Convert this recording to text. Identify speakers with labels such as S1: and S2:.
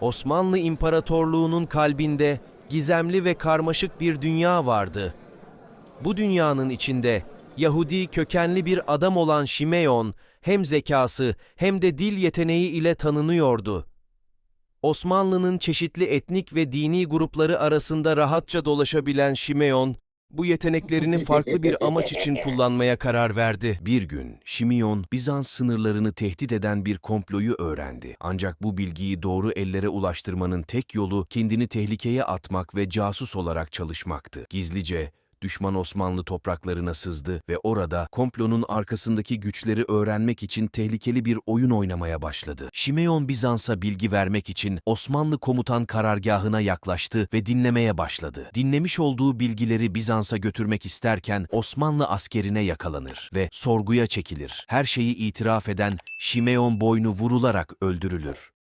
S1: Osmanlı İmparatorluğu'nun kalbinde gizemli ve karmaşık bir dünya vardı. Bu dünyanın içinde Yahudi kökenli bir adam olan Şimeon hem zekası hem de dil yeteneği ile tanınıyordu. Osmanlı'nın çeşitli etnik ve dini grupları arasında rahatça dolaşabilen Şimeon, bu yeteneklerini farklı bir amaç için kullanmaya karar verdi.
S2: Bir gün Şimeon Bizans sınırlarını tehdit eden bir komployu öğrendi. Ancak bu bilgiyi doğru ellere ulaştırmanın tek yolu kendini tehlikeye atmak ve casus olarak çalışmaktı. Gizlice düşman Osmanlı topraklarına sızdı ve orada komplonun arkasındaki güçleri öğrenmek için tehlikeli bir oyun oynamaya başladı. Şimeon Bizans'a bilgi vermek için Osmanlı komutan karargahına yaklaştı ve dinlemeye başladı. Dinlemiş olduğu bilgileri Bizans'a götürmek isterken Osmanlı askerine yakalanır ve sorguya çekilir. Her şeyi itiraf eden Şimeon boynu vurularak öldürülür.